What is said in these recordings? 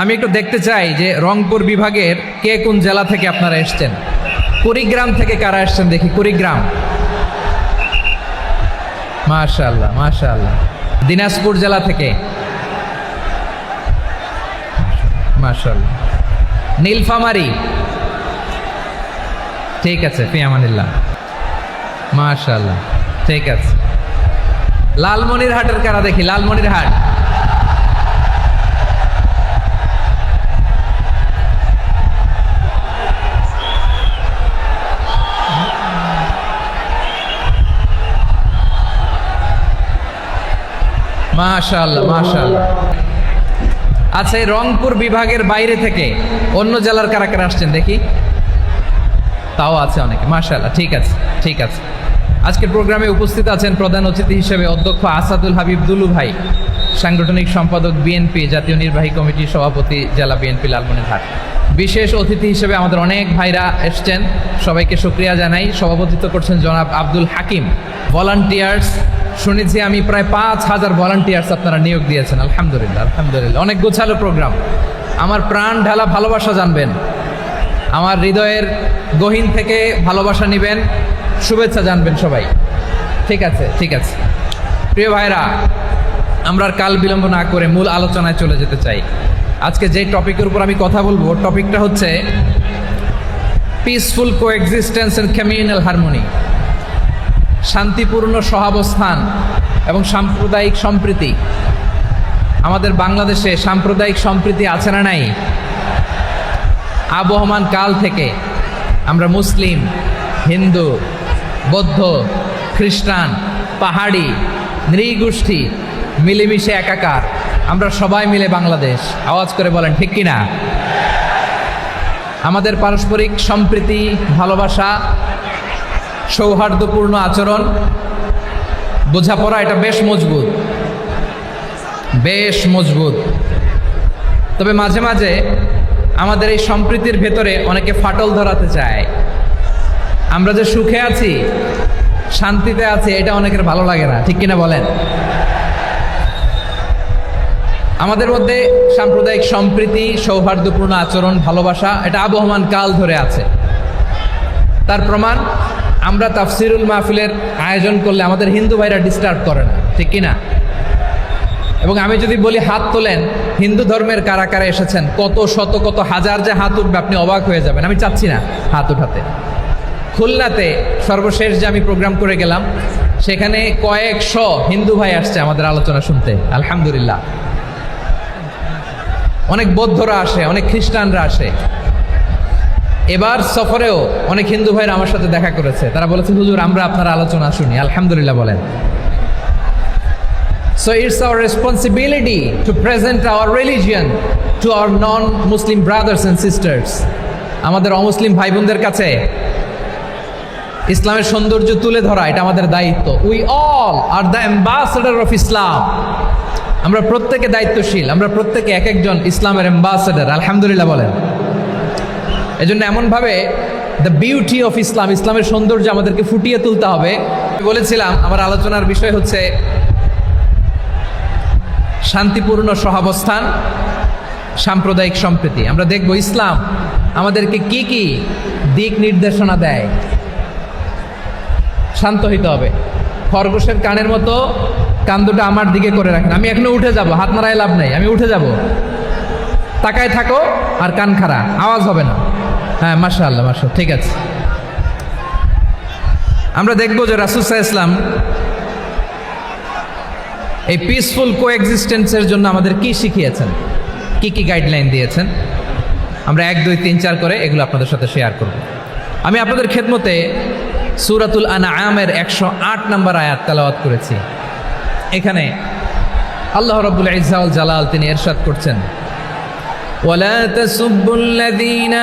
আমি একটু দেখতে চাই যে রংপুর বিভাগের কে কোন জেলা থেকে আপনারা এসছেন? কুড়িগ্রাম থেকে কারা আসছেন দেখি, কুড়িগ্রাম। মাশাল্লাহ মাশাল্লাহ দিনাজপুর জেলা থেকে। মাশাল্লাহ নীলফামারি। ঠিক আছে ফিয়ামানিল্লাহ মাশাল্লাহ ঠিক আছে। লালমনিরহাটের কারা দেখি, লালমনিরহাট। মাশাআল্লাহ মাশাআল্লাহ। আচ্ছা এই রংপুর বিভাগের বাইরে থেকে অন্য জেলার কারা কারা আসছেন দেখি? তাও আছে অনেকে, মাশাআল্লাহ, ঠিক আছে ঠিক আছে। আজকের প্রোগ্রামে উপস্থিত আছেন প্রধান অতিথি হিসেবে অধ্যক্ষ আসাদুল হাবিব দুলু ভাই, সাংগঠনিক সম্পাদক বিএনপি, জাতীয় নির্বাহী কমিটির সভাপতি, জেলা বিএনপি লালমনিরহাট। বিশেষ অতিথি হিসেবে আমাদের অনেক ভাইরা এসছেন, সবাইকে শুক্রিয়া জানাই। সভাপতিত্ব করছেন জনাব আব্দুল হাকিম ভলান্টিয়ার্স শুনেছি আমি প্রায় পাঁচ হাজার ভলান্টিয়ার্স আপনারা নিয়োগ দিয়েছেন, আলহামদুলিল্লাহ আলহামদুলিল্লাহ। অনেক গোছালো প্রোগ্রাম আমার প্রাণ ঢালা ভালোবাসা জানবেন। আমার হৃদয়ের গহীন থেকে ভালোবাসা নেবেন। শুভেচ্ছা জানবেন সবাই। ঠিক আছে ঠিক আছে। প্রিয় ভাইরা আমরা কাল বিলম্ব না করে মূল আলোচনায় চলে যেতে চাই। আজকে যে টপিকের উপর আমি কথা বলব টপিকটা হচ্ছে peaceful coexistence and communal harmony শান্তিপূর্ণ সহাবস্থান এবং সাম্প্রদায়িক সম্প্রীতি। আমাদের বাংলাদেশে সাম্প্রদায়িক সম্প্রীতি আছে না নাই? আবহমান কাল থেকে আমরা মুসলিম, হিন্দু, বৌদ্ধ, খ্রিস্টান, পাহাড়ি, নৃগোষ্ঠী মিলেমিশে একাকার। আমরা সবাই মিলে বাংলাদেশ। আওয়াজ করে বলেন, ঠিক কিনা? আমাদের পারস্পরিক সম্প্রীতি, ভালোবাসা সৌহার্দ্যপূর্ণ আচরণ। বোঝাপড়া, এটা বেশ মজবুত। বেশ মজবুত। তবে মাঝে মাঝে আমাদের এই সম্প্রীতির ভেতরে অনেকে ফাটল ধরাতে চায়। আমরা যে সুখে আছি, শান্তিতে আছি, এটা অনেকের ভালো লাগে না। ঠিক কিনা বলেন? আমাদের মধ্যে সাম্প্রদায়িক সম্প্রীতি, সৌহার্দ্যপূর্ণ আচরণ, ভালোবাসা, এটা আবহমান কাল ধরে আছে। তার প্রমাণ আমরা তাফসিরুল মাহফিলের আয়োজন করলে আমাদের হিন্দু ভাইরা ডিস্টার্ব করে না, ঠিক কিনা? এবং আমি যদি বলি হাত তোলেন, হিন্দু ধর্মের কারা কারা এসেছেন, কত শত, কত হাজার যে হাত উঠবে, আপনি অবাক হয়ে যাবেন। আমি চাচ্ছি না হাত উঠাতে। খুলনাতে সর্বশেষ যে আমি প্রোগ্রাম করে গেলাম, সেখানে কয়েকশো হিন্দু ভাই আসছে আমাদের আলোচনা শুনতে, আলহামদুলিল্লাহ। অনেক বৌদ্ধরা আসে, অনেক খ্রিস্টানরা আসে। এবার সফরেও অনেক হিন্দু ভাইরা আমার সাথে দেখা করেছে। তারা বলেছে, হুজুর, আমরা আপনার আলোচনা শুনি। আলহামদুলিল্লাহ বলেন। So it's our responsibility to present our religion to our non-Muslim brothers and sisters. আমাদের অমুসলিম ভাই বোনদের কাছে ইসলামের সৌন্দর্য তুলে ধরা, এটা আমাদের দায়িত্ব। We all are the ambassador of Islam আমরা প্রত্যেকে দায়িত্বশীল, আমরা প্রত্যেকে এক একজন ইসলামের অ্যাম্বাসেডার আলহামদুলিল্লাহ বলেন। এজন্য এমনভাবে দ্য বিউটি অফ ইসলাম ইসলামের সৌন্দর্য আমাদেরকে ফুটিয়ে তুলতে হবে। বলেছিলাম, আমার আলোচনার বিষয় হচ্ছে শান্তিপূর্ণ সহাবস্থান, সাম্প্রদায়িক সম্প্রীতি। আমরা দেখব ইসলাম আমাদেরকে কি কি দিক নির্দেশনা দেয়। শান্ত হইতে হবে। খরগোশের কানের মতো কান আমার দিকে করে রাখেন। আমি এখনও উঠে যাব, হাত মারায় লাভ নেই, আমি উঠে যাব। তাকায় থাকো আর কান খাড়া, আওয়াজ হবে না। হ্যাঁ মাসা আল্লাহ মাসা ঠিক আছে। আমরা দেখব যে রাসুসা ইসলাম এই পিসফুল কোএক্সিস্টেন্সের জন্য আমাদের কি শিখিয়েছেন? কি কি গাইডলাইন দিয়েছেন? আমরা এক, দুই, তিন, চার করে এগুলো আপনাদের সাথে শেয়ার করব। আমি আপনাদের খেদমতে সুরাতুল আনা আমের একশো আট নম্বর আয়াত তালাওয়াত করেছি। এখানে আল্লাহ রবুল ইজাউল জালাল তিনি এরশাদ করছেন, ওয়ালা তাসুবুল্লাদিনা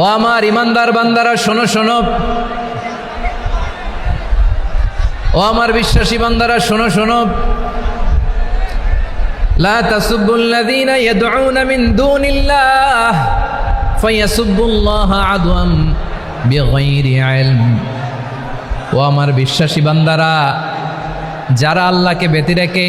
ও আমার ইমানদার বান্দারা, শোনো শোনো। ও আমার বিশ্বাসী বান্দারা, শোনো শোনো। ও আমার বিশ্বাসী বান্দারা, যারা আল্লাহকে বেতি রেখে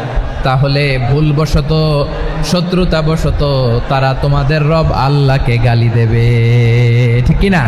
তাহলে ভুলবশত শত্রুতাবশত তারা তোমাদের রব আল্লাহকে গালি দেবে। ঠিক না